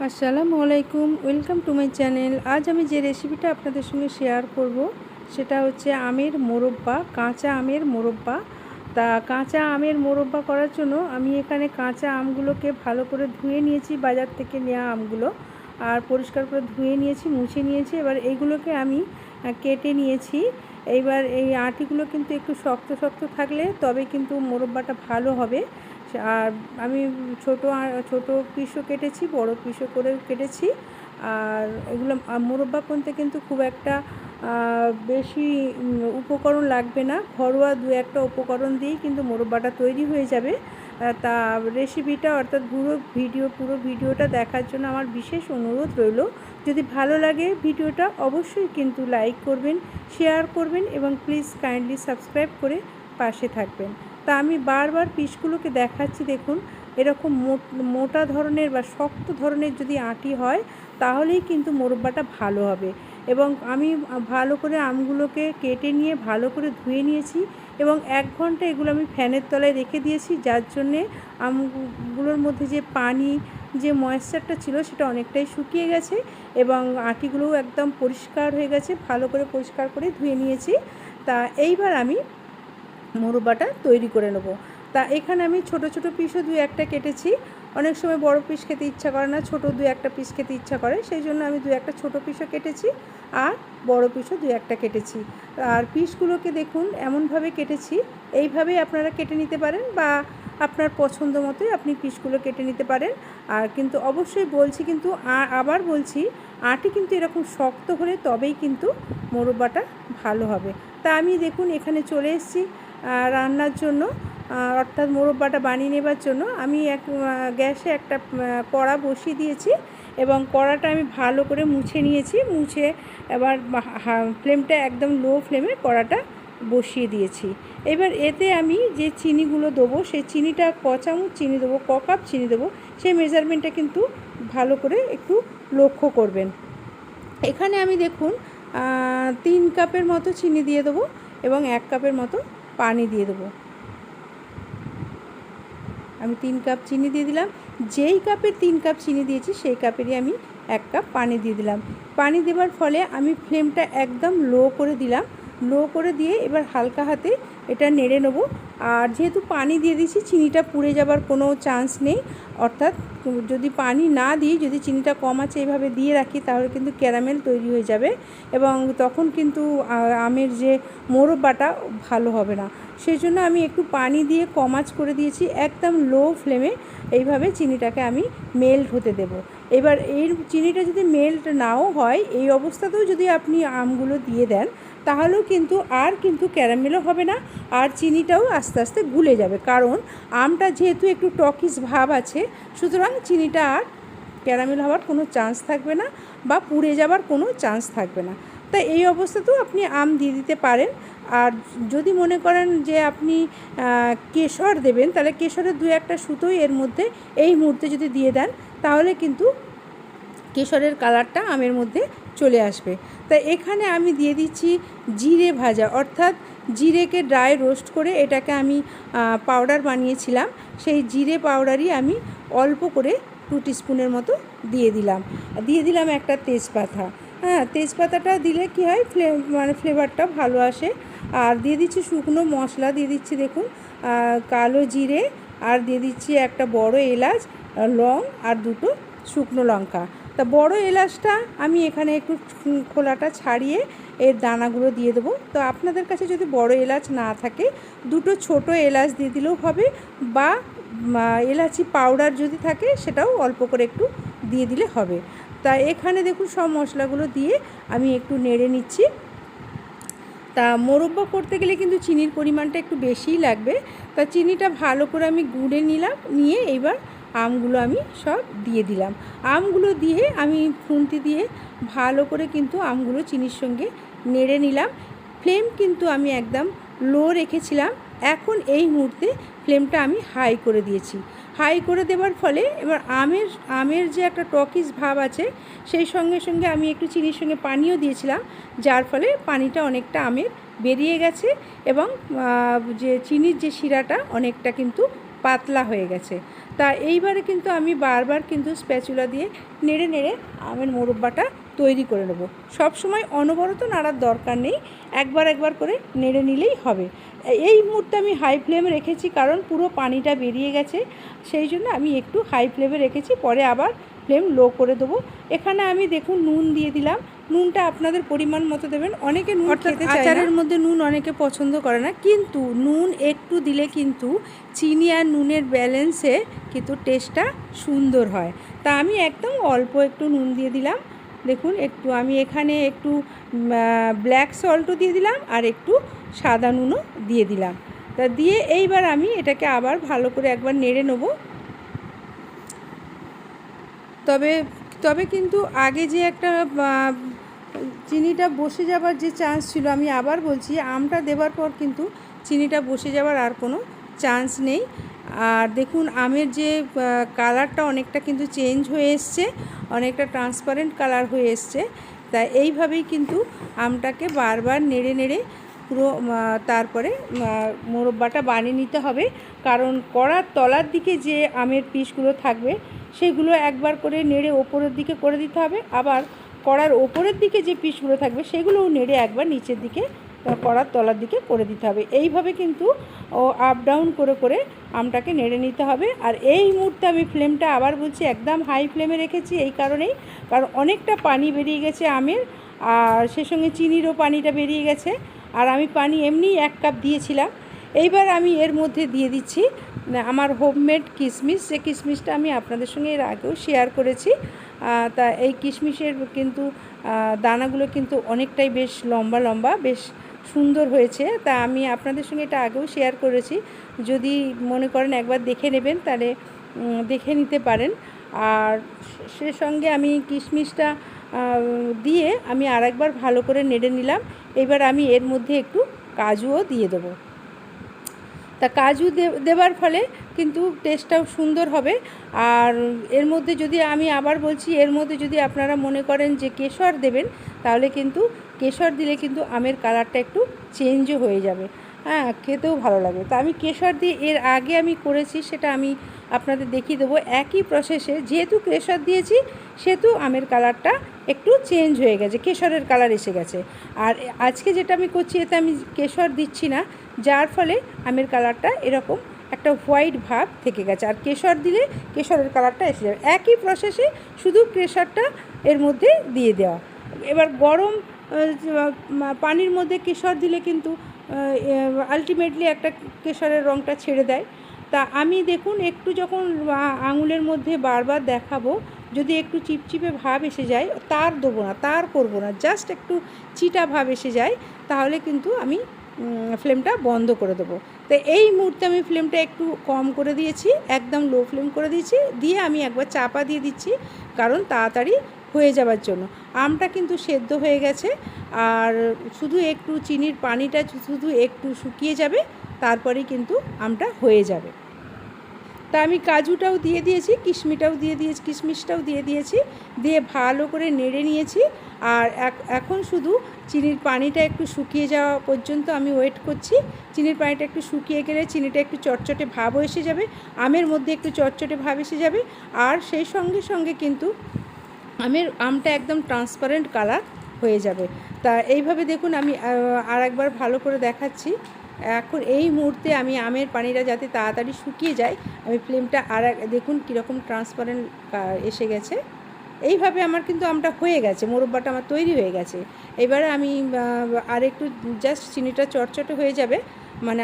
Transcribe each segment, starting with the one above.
আসসালামু আলাইকুম, welcome to my channel. আজ আমি যে রেসিপিটা আপনাদের সঙ্গে শেয়ার করব, সেটা হচ্ছে আমের মোরব্বা, কাঁচা আমের মোরব্বা। তা কাঁচা আমের মোরব্বা করার জন্য আমি এখানে কাঁচা আমগুলোকে ভালো করে ধুয়ে নিয়েছি, বাজার থেকে নেওয়া আমগুলো। আর পরিষ্কার করে ধুয়ে নিয়েছি, মুছে নিয়েছি। এবার এইগুলোকে আমি কেটে নিয়েছি। এইবার এই আটিগুলো কিন্তু একটু শক্ত শক্ত থাকলে তবে কিন্তু মোরব্বাটা ভালো হবে। আর আমি ছোটো ছোট পিসও কেটেছি, বড় পিসও করে কেটেছি। আর এগুলো মোরব্বা করতে কিন্তু খুব একটা বেশি উপকরণ লাগবে না। ঘরোয়া দু একটা উপকরণ দিয়েই কিন্তু মোরব্বাটা তৈরি হয়ে যাবে। তা রেসিপিটা অর্থাৎ পুরো ভিডিও পুরো ভিডিওটা দেখার জন্য আমার বিশেষ অনুরোধ রইল। যদি ভালো লাগে ভিডিওটা অবশ্যই কিন্তু লাইক করবেন শেয়ার করবেন এবং প্লিজ কাইন্ডলি সাবস্ক্রাইব করে পাশে থাকবেন। তা আমি বারবার পিসগুলোকে দেখাচ্ছি, দেখুন। এরকম মোটা ধরনের বা শক্ত ধরনের যদি আটি হয়, তাহলেই কিন্তু মোরব্বাটা ভালো হবে। এবং আমি ভালো করে আমগুলোকে কেটে নিয়ে, ভালো করে ধুয়ে নিয়েছি এবং এক ঘণ্টা এগুলো আমি ফ্যানের তলায় রেখে দিয়েছি, যার জন্যে আমগুলোর মধ্যে যে পানি, যে ময়েশ্চারটা ছিল, সেটা অনেকটাই শুকিয়ে গেছে এবং আটিগুলোও একদম পরিষ্কার হয়ে গেছে, ভালো করে পরিষ্কার করে ধুয়ে নিয়েছি। তা এইবার আমি মোরব্বাটা তৈরি করে নেব। তা এখানে আমি ছোট ছোট পিসও দুই একটা কেটেছি। অনেক সময় বড় পিস খেতে ইচ্ছা করে না, ছোট দু একটা পিস খেতে ইচ্ছা করে সেই জন্য আমি দু একটা ছোট পিসও কেটেছি আর বড় পিসও দু একটা কেটেছি। আর পিসগুলোকে দেখুন এমনভাবে কেটেছি, এইভাবেই আপনারা কেটে নিতে পারেন বা আপনার পছন্দ মতোই আপনি পিসগুলো কেটে নিতে পারেন। আর কিন্তু অবশ্যই বলছি কিন্তু আবার বলছি, আটি কিন্তু এরকম শক্ত হলে তবেই কিন্তু মোরব্বাটা ভালো হবে। তা আমি দেখুন এখানে চলে এসেছি। রান্নার জন্য অর্থাৎ মোরব্বাটা বানিয়ে নেবার জন্য আমি এক গ্যাসে একটা কড়া বসিয়ে দিয়েছি এবং কড়াটা আমি ভালো করে মুছে নিয়েছি, মুছে এবার ফ্লেমটা একদম লো ফ্লেমে কড়াটা বসিয়ে দিয়েছি। এবার এতে আমি যে চিনিগুলো দেবো, সেই চিনিটা ক চামচ চিনি দেবো, ক কাপ চিনি দেবো, সেই মেজারমেন্টটা কিন্তু ভালো করে একটু লক্ষ্য করবেন। এখানে আমি দেখুন তিন কাপের মতো চিনি দিয়ে দেবো এবং এক কাপের মতো পানি দিয়ে দেবো। আমি তিন কাপ চিনি দিয়ে দিলাম। যেই কাপের তিন কাপ চিনি দিয়েছি, সেই কাপেরই আমি এক কাপ পানি দিয়ে দিলাম। পানি দেওয়ার ফলে আমি ফ্লেমটা একদম লো করে দিলাম। লো করে দিয়ে এবার হালকা হাতে এটা নেড়ে নেব। আর যেহেতু পানি দিয়ে দিয়েছি, চিনিটা পুড়ে যাবার কোনো চান্স নেই। অর্থাৎ যদি পানি না দিই, যদি চিনিটা কম আছে এভাবে দিয়ে রাখি, তাহলে কিন্তু ক্যারামেল তৈরি হয়ে যাবে এবং তখন কিন্তু আমের যে মোরব্বাটা ভালো হবে না। সেই জন্য আমি একটু পানি দিয়ে কমাচ করে দিয়েছি, একদম লো ফ্লেমে এইভাবে চিনিটাকে আমি মেল্ট হতে দেব। এবার এই চিনিটা যদি মেল্ট নাও হয়, এই অবস্থাতেও যদি আপনি আমগুলো দিয়ে দেন তাহলেও কিন্তু আর কিন্তু ক্যারামেলও হবে না, আর চিনিটাও আস্তে আস্তে গুলে যাবে। কারণ আমটা যেহেতু একটু টকিস ভাব আছে, সুতরাং চিনিটা আর ক্যারামেল হওয়ার কোনো চান্স থাকবে না বা পুড়ে যাবার কোনো চান্স থাকবে না। তাই এই অবস্থাতেও আপনি আম দিয়ে দিতে পারেন। আর যদি মনে করেন যে আপনি কেশর দেবেন, তাহলে কেশরের দু একটা সুতোই এর মধ্যে এই মুহূর্তে যদি দিয়ে দেন, তাহলে কিন্তু কেশরের কালারটা আমের মধ্যে চলে আসবে। তাই এখানে আমি দিয়ে দিচ্ছি জিরে ভাজা। অর্থাৎ জিরেকে ড্রাই রোস্ট করে এটাকে আমি পাউডার বানিয়েছিলাম। সেই জিরে পাউডারই আমি অল্প করে টু স্পুনের মতো দিয়ে দিলাম। দিয়ে দিলাম একটা তেজপাতা। হ্যাঁ তেজপাতাটা দিলে কি হয়? ফ্লে মানে ফ্লেভারটা ভালো আসে। আর দিয়ে দিচ্ছি শুকনো মশলা। দিয়ে দিচ্ছি দেখুন কালো জিরে। আর দিয়ে দিচ্ছি একটা বড় এলাচ, লং আর দুটো শুকনো লঙ্কা। তা বড় এলাচটা আমি এখানে একটু খোলাটা ছাড়িয়ে এর দানাগুলো দিয়ে দেবো। তো আপনাদের কাছে যদি বড় এলাচ না থাকে, দুটো ছোট এলাচ দিয়ে দিলেও হবে বা এলাচি পাউডার যদি থাকে সেটাও অল্প করে একটু দিয়ে দিলে হবে। তা এখানে দেখুন সব মশলাগুলো দিয়ে আমি একটু নেড়ে নিচ্ছি। তা মোরব্বা করতে গেলে কিন্তু চিনির পরিমাণটা একটু বেশিই লাগবে। তা চিনিটা ভালো করে আমি গুঁড়ে নিলাম, নিয়ে এইবার আমগুলো আমি সব দিয়ে দিলাম। আমগুলো দিয়ে আমি খুন্তি দিয়ে ভালো করে কিন্তু আমগুলো চিনির সঙ্গে নেড়ে নিলাম। ফ্লেম কিন্তু আমি একদম লো রেখেছিলাম। এখন এই মুহূর্তে ফ্লেমটা আমি হাই করে দিয়েছি। হাই করে দেওয়ার ফলে এবার আমের আমের যে একটা টকিস ভাব আছে, সেই সঙ্গে সঙ্গে আমি একটু চিনির সঙ্গে পানিও দিয়েছিলাম, যার ফলে পানিটা অনেকটা আমের বেরিয়ে গেছে এবং যে চিনির যে শিরাটা অনেকটা কিন্তু পাতলা হয়ে গেছে। তা এইবারে কিন্তু আমি বারবার কিন্তু স্প্যাচুলা দিয়ে নেড়ে নেড়ে আমের মোরব্বাটা তৈরি করে নেব। সবসময় অনবরত নাড়ার দরকার নেই, একবার একবার করে নেড়ে নিলেই হবে। এই মুহূর্তে আমি হাই ফ্লেমে রেখেছি কারণ পুরো পানিটা বেরিয়ে গেছে, সেই জন্য আমি একটু হাই ফ্লেমে রেখেছি, পরে আবার ফ্লেম লো করে দেবো। এখানে আমি দেখুন নুন দিয়ে দিলাম নুনটা আপনাদের পরিমাণ মতো দেবেন। অনেকে নুন খেতে চায় আচারের মধ্যে নুন অনেকে পছন্দ করে না। কিন্তু নুন একটু দিলে কিন্তু চিনি আর নুনের ব্যালেন্সে কিন্তু টেস্টটা সুন্দর হয়। তা আমি একদম অল্প একটু নুন দিয়ে দিলাম। দেখুন একটু আমি এখানে একটু ব্ল্যাক সল্টও দিয়ে দিলাম আর একটু সাদা নুনও দিয়ে দিলাম। তা দিয়ে এইবার আমি এটাকে আবার ভালো করে একবার নেড়ে নেব। তবে তবে কিন্তু আগে যে একটা চিনিটা বসে যাবার যে চান্স ছিল, আমি আবার বলছি আমটা দেওয়ার পর কিন্তু চিনিটা বসে যাওয়ার আর কোনো চান্স নেই। আর দেখুন, আমের যে কালারটা অনেকটা কিন্তু চেঞ্জ হয়ে এসছে, অনেকটা ট্রান্সপারেন্ট কালার হয়ে এসছে। তা এইভাবেই কিন্তু আমটাকে বারবার নেড়ে নেড়ে পুরো তারপরে মোরব্বাটা বানিয়ে নিতে হবে। কারণ কড়ার তলার দিকে যে আমের পিসগুলো থাকবে, সেগুলো একবার করে নেড়ে ওপরের দিকে করে দিতে হবে। আবার কড়ার ওপরের দিকে যে পিসগুলো থাকবে, সেগুলোও নেড়ে একবার নিচের দিকে কড়ার তলার দিকে করে দিতে হবে। এইভাবে কিন্তু, ও আপ ডাউন করে করে আমটাকে নেড়ে নিতে হবে। আর এই মুহূর্তে আমি ফ্লেমটা আবার বলছি, একদম হাই ফ্লেমে রেখেছি এই কারণেই, কারণ অনেকটা পানি বেরিয়ে গেছে আমের, আর সে সঙ্গে চিনিরও পানিটা বেরিয়ে গেছে। আর আমি পানি এমনি এক কাপ দিয়েছিলাম। এইবার আমি এর মধ্যে দিয়ে দিচ্ছি আমার হোমমেড কিশমিশ যে কিশমিশটা আমি আপনাদের সঙ্গে এর আগেও শেয়ার করেছি তা এই কিশমিশের কিন্তু দানাগুলো কিন্তু অনেকটাই বেশ লম্বা লম্বা, বেশ সুন্দর হয়েছে। তা আমি আপনাদের সঙ্গে এটা আগেও শেয়ার করেছি। যদি মনে করেন একবার দেখে নেবেন, তাহলে দেখে নিতে পারেন। আর সে সঙ্গে আমি কিশমিশটা দিয়ে আমি আরেকবার ভালো করে নেড়ে নিলাম। এবার আমি এর মধ্যে একটু কাজুও দিয়ে দেবো। তা কাজু দে- দেওয়ার ফলে কিন্তু টেস্টটাও সুন্দর হবে। আর এর মধ্যে যদি আমি আবার বলছি, এর মধ্যে যদি আপনারা মনে করেন যে কেশর দেবেন, তাহলে কিন্তু কেশর দিলে কিন্তু আমের কালারটা একটু চেঞ্জও হয়ে যাবে। হ্যাঁ খেতেও ভালো লাগে। তা আমি কেশর দিয়ে এর আগে আমি করেছি, সেটা আমি আপনাদের দেখিয়ে দেবো। একই প্রসেসে যেহেতু কেশর দিয়েছি, সেহেতু আমের কালারটা একটু চেঞ্জ হয়ে গেছে, কেশরের কালার এসে গেছে। আর আজকে যেটা আমি করছি, এতে আমি কেশর দিচ্ছি না, যার ফলে আমের কালারটা এরকম একটা হোয়াইট ভাব থেকে গেছে। আর কেশর দিলে কেশরের কালারটা এসে যাবে। একই প্রসেসে শুধু কেশরটা এর মধ্যে দিয়ে দেওয়া। এবার গরম পানির মধ্যে কেশর দিলে কিন্তু আলটিমেটলি একটা কেশরের রঙটা ছেড়ে দেয়। তা আমি দেখুন, একটু যখন আঙুলের মধ্যে বারবার দেখাবো যদি একটু চিপচিপে ভাব এসে যায়, তার দেবো না, তার করব না জাস্ট একটু চিটা ভাব এসে যায়, তাহলে কিন্তু আমি ফ্লেমটা বন্ধ করে দেবো। তো এই মুহূর্তে আমি ফ্লেমটা একটু কম করে দিয়েছি, একদম লো ফ্লেম করে দিয়েছি, দিয়ে আমি একবার চাপা দিয়ে দিচ্ছি, কারণ তাড়াতাড়ি হয়ে যাওয়ার জন্য। আমটা কিন্তু সেদ্ধ হয়ে গেছে, আর শুধু একটু চিনির পানিটা, শুধু একটু শুকিয়ে যাবে, তারপরেই কিন্তু আমটা হয়ে যাবে। তা আমি কাজুটাও দিয়ে দিয়েছি কিশমিটাও দিয়ে দিয়েছি, কিশমিশটাও দিয়ে দিয়েছি, দিয়ে ভালো করে নেড়ে নিয়েছি। আর এখন শুধু চিনির পানিটা একটু শুকিয়ে যাওয়া পর্যন্ত আমি ওয়েট করছি। চিনির পানিটা একটু শুকিয়ে গেলে চিনিটা একটু চটচটে ভাবও এসে যাবে, আমের মধ্যে একটু চটচটে ভাব এসে যাবে। আর সেই সঙ্গে সঙ্গে কিন্তু আমের আমটা একদম ট্রান্সপারেন্ট কালার হয়ে যাবে। তা এইভাবে দেখুন আমি আর একবার ভালো করে দেখাচ্ছি। এখন এই মুহূর্তে আমি আমের পানিটা যাতে তাড়াতাড়ি শুকিয়ে যায়, আমি ফ্লেমটা আর দেখুন কীরকম ট্রান্সপারেন্ট এসে গেছে। এইভাবে আমার কিন্তু আমটা হয়ে গেছে, মোরব্বাটা আমার তৈরি হয়ে গেছে। এবারে আমি আর একটু জাস্ট চিনিটা চটচটে হয়ে যাবে মানে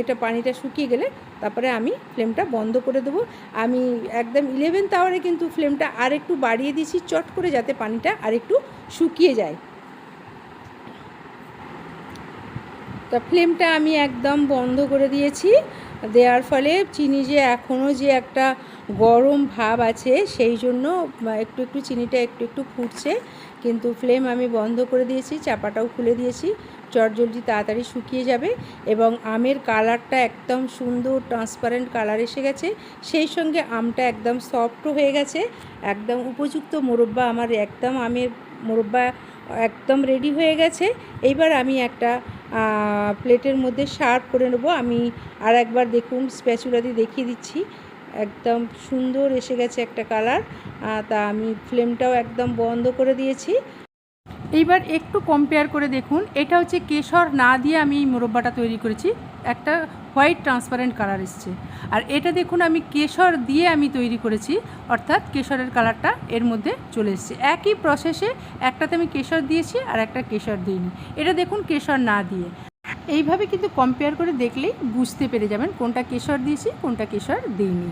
এটা পানিটা শুকিয়ে গেলে তারপরে আমি ফ্লেমটা বন্ধ করে দেবো। আমি একদম ইলেভেন্থ আওয়ারে কিন্তু ফ্লেমটা আর একটু বাড়িয়ে দিয়েছি, চট করে যাতে পানিটা আর একটু শুকিয়ে যায়। তা ফ্লেমটা আমি একদম বন্ধ করে দিয়েছি। দেওয়ার ফলে চিনি যে এখনও যে একটা গরম ভাব আছে, সেই জন্য একটু একটু চিনিটা একটু একটু ফুটছে। কিন্তু ফ্লেম আমি বন্ধ করে দিয়েছি, চাপাটাও খুলে দিয়েছি। চটজলদি তাড়াতাড়ি শুকিয়ে যাবে এবং আমের কালারটা একদম সুন্দর ট্রান্সপারেন্ট কালার এসে গেছে। সেই সঙ্গে আমটা একদম সফটও হয়ে গেছে। একদম উপযুক্ত মোরব্বা আমার একদম আমের মোরব্বা একদম রেডি হয়ে গেছে। এইবার আমি একটা প্লেটের মধ্যে সার্ভ করে নেব। আমি আর একবার দেখুন, স্প্যাচুলা দিয়ে দেখিয়ে দিচ্ছি। একদম সুন্দর এসে গেছে একটা কালার। তা আমি ফ্লেমটাও একদম বন্ধ করে দিয়েছি। এইবার একটু কম্পেয়ার করে দেখুন। এটা হচ্ছে কেশর না দিয়ে আমি এই মোরব্বাটা তৈরি করেছি। একটা হোয়াইট ট্রান্সপারেন্ট কালার এসছে। আর এটা দেখুন, আমি কেশর দিয়ে আমি তৈরি করেছি, অর্থাৎ কেশরের কালারটা এর মধ্যে চলে এসছে। একই প্রসেসে একটাতে আমি কেশর দিয়েছি আর একটা কেশর দিইনি। এটা দেখুন, কেশর না দিয়ে। এইভাবে কিন্তু কম্পেয়ার করে দেখলেই বুঝতে পেরে যাবেন কোনটা কেশর দিয়েছি, কোনটা কেশর দিইনি।